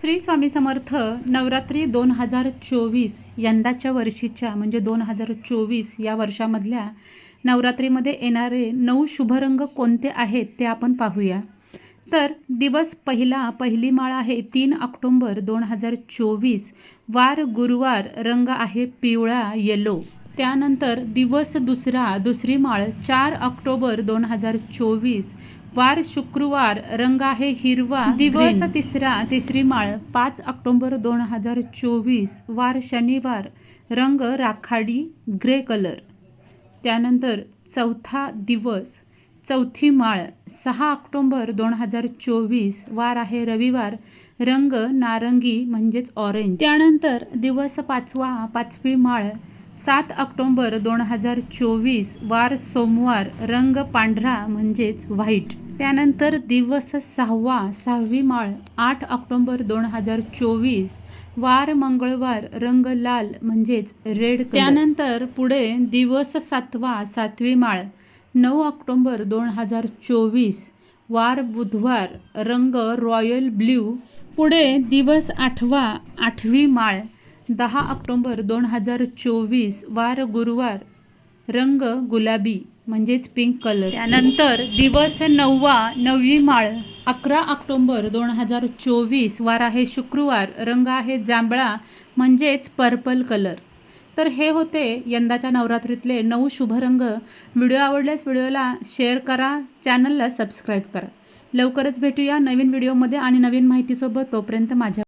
श्री स्वामी समर्थ नवरात्री दोन हजार चोवीस यंदाच्या वर्षीच्या म्हणजे दोन हजार चोवीस या वर्षामधल्या नवरात्रीमध्ये येणारे नऊ शुभरंग कोणते आहेत ते आपण पाहूया. तर दिवस पहिला पहिली माळ आहे तीन ऑक्टोंबर दोन हजार चोवीस. वार गुरुवार रंग आहे पिवळा येलो त्यानंतर दिवस दुसरा दुसरी माळ चार ऑक्टोबर दोन हजार चोवीस. वार शुक्रवार रंग आहे हिरवा दिवस तिसरा तिसरी माळ पाच ऑक्टोबर दोन हजार चोवीस वार शनिवार रंग राखाडी ग्रे कलर. त्यानंतर चौथा दिवस चौथी माळ सहा ऑक्टोंबर दोन हजार चोवीस वार आहे रविवार रंग नारंगी म्हणजेच ऑरेंज त्यानंतर दिवस पाचवा पाचवी माळ सात ऑक्टोंबर दोन हजार चोवीस वार सोमवार रंग पांढरा म्हणजेच व्हाईट त्यानंतर दिवस सहावा सहावी माळ आठ ऑक्टोंबर दोन हजार चोवीस वार मंगळवार रंग लाल म्हणजेच रेड त्यानंतर पुढे दिवस सातवा सातवी माळ नऊ ऑक्टोंबर दोन हजार चोवीस वार बुधवार रंग रॉयल ब्ल्यू पुढे दिवस आठवा आठवी माळ दहा ऑक्टोंबर दोन हजार चोवीस वार गुरुवार रंग गुलाबी म्हणजेच पिंक कलर त्यानंतर दिवस नववा नववी माळ अकरा ऑक्टोंबर दोन हजार चोवीस वार आहे शुक्रवार रंग आहे जांभळा म्हणजेच पर्पल कलर तर हे होते यंदाच्या नवरात्रीतले नऊ शुभरंग. व्हिडिओ आवडल्यास व्हिडिओला शेअर करा चॅनलला सबस्क्राईब करा. लवकरच भेटूया नवीन व्हिडिओमध्ये आणि नवीन माहितीसोबत तोपर्यंत माझ्या